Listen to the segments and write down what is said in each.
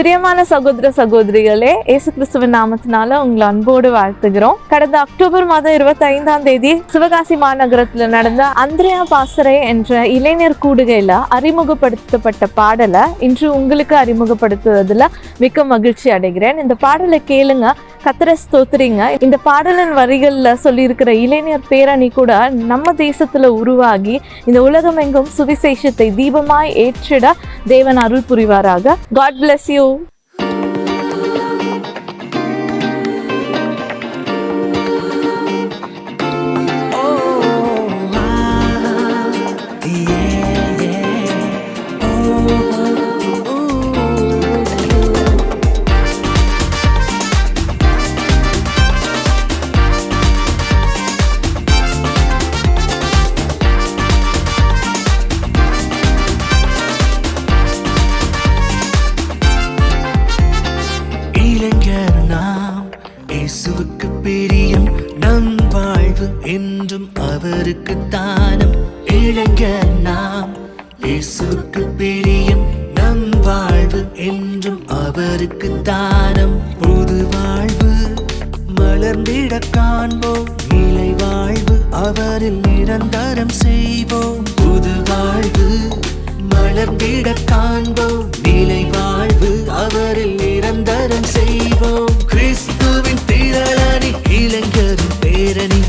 பிரியமான சகோதர சகோதரிகளே இயேசு கிறிஸ்துவின் நாமத்தினால உங்களை அன்போடு வாழ்த்துகிறோம். கடந்த அக்டோபர் மாதம் இருபத்தி ஐந்தாம் தேதி சிவகாசி மாநகரத்துல நடந்த அந்திரையா பாசரே என்ற இளைஞர் கூடுகையில அறிமுகப்படுத்தப்பட்ட பாடலை இன்று உங்களுக்கு அறிமுகப்படுத்துவதில் மிக்க மகிழ்ச்சி அடைகிறேன். இந்த பாடலை கேளுங்க. கத்திர ஸ்தோத்திரிங்க. இந்த பாடலின் வரிகள்ல சொல்லியிருக்கிற இளைஞர் பேரணி கூட நம்ம தேசத்துல உருவாகி இந்த உலகமெங்கும் சுவிசேஷத்தை தீபமாய் ஏற்றிட தேவன் அருள் புரிவாராக. காட் பிளஸ் யூ வாழ்வு என்றும் அவருக்கு தானம் இளைஞர் நாம். இயேசுக்கு பிரியம் நம் வாழ்வு என்றும் அவருக்கு தானம். புது வாழ்வு மலர்ந்திட காண்போம். நிலை வாழ்வு அவரில் நிரந்தரம் செய்வோம். புது வாழ்வு மலர்ந்திட காண்போம். நிலை வாழ்வு அவரில் நிரந்தரம் செய்வோம். கிறிஸ்துவின் திரளணி இளைஞரும் பேரணி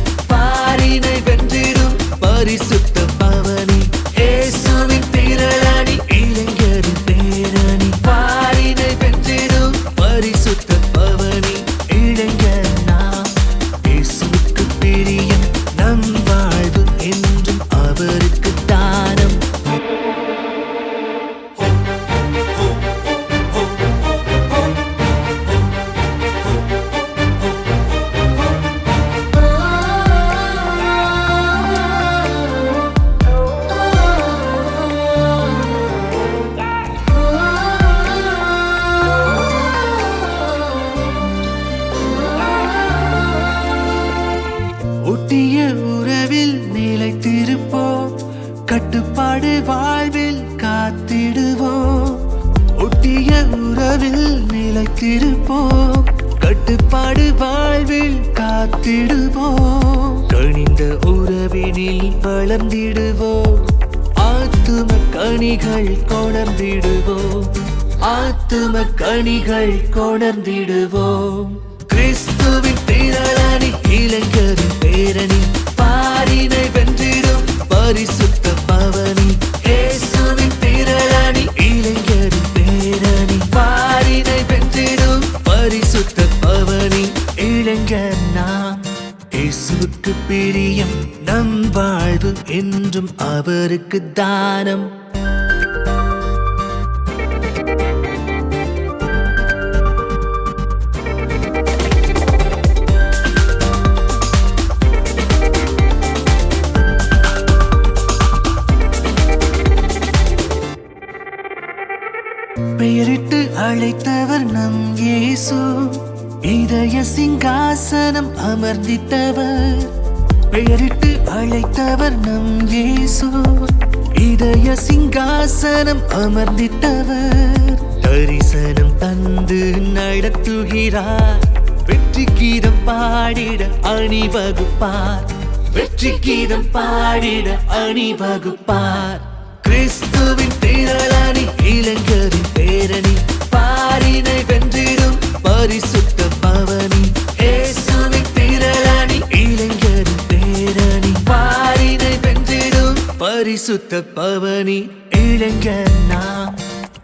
ஒட்டிய உறவில் நிலைத்திருப்போம். கட்டுப்பாடு வாழ்வில் காத்திடுவோம். ஒட்டிய உறவில் நிலைத்திருப்போம். கட்டுப்பாடு வாழ்வில் காத்திடுவோம். கணிந்த உறவினில் வளர்ந்திடுவோம். ஆத்தும கணிகள் கொணர்ந்திடுவோம். ஆத்தும கணிகள் கொணர்ந்திடுவோம். கிறிஸ்துவின் பேரணி இளைஞரின் பேரணி பாரினை வென்றிடும் பரிசுத்த பவனி. இயேசுவின் திரளணி இளைஞரின் பேரணி பாரினை வென்றிடும் பரிசுத்த பவனி. இளைஞர் நாம் இயேசுவுக்கு பிரியம் நம் வாழ்வு என்றும் அவருக்கு தானம். பெயரிட்டு அழைத்தவர் நம் இயேசு. இதய சிங்காசனம் அமர்ந்தித்தவர் பெயரிட்டு அழைத்தவர் நம் இயேசு. இதய சிங்காசனம் அமர்ந்தித்தவர் தரிசனம் தந்து நடத்துகிறார். வெற்றி கீதம் பாடிட அணிவகுப்பார். வெற்றி கீதம் பாடிட அணிவகுப்பார். கிறிஸ்துவின் திரளணி இளைஞரின் பேரணி பாரினை வென்றிடும் பரிசுத்த பவனி. இயேசுவின் திரளணி இளைஞரின் பேரணி பாரினை வென்றிடும் பரிசுத்த பவனி. இளைஞர் நாம்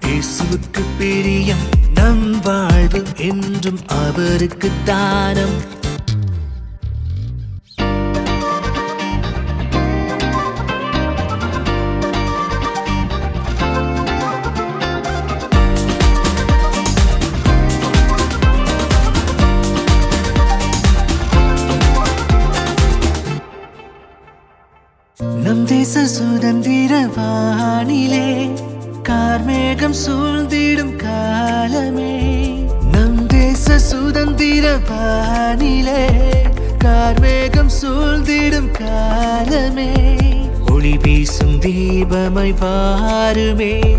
இயேசுவுக்கு பிரியம் நம் வாழ்வு என்றும் அவருக்கு தானம். தேச சுதந்திர வானிலே கார்மேகம் சூழ்ந்திடும் காலமே. நம் தேச சுதந்திர வானிலே கார்மேகம் சூழ்ந்திடும் காலமே. ஒளி வீசும் தீபமை வாருமே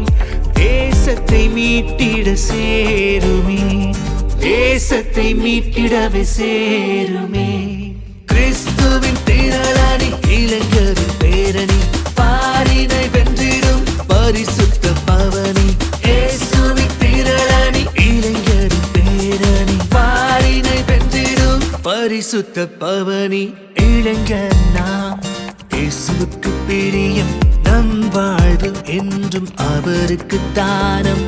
தேசத்தை மீட்டிட சேருமே. தேசத்தை மீட்டிடவே சேருமே. பரிசுத்த பவனி இளைஞர் நாம் இயேசுவுக்கு பிரியம் நம் வாழ்வு என்றும் அவருக்கு தானம்.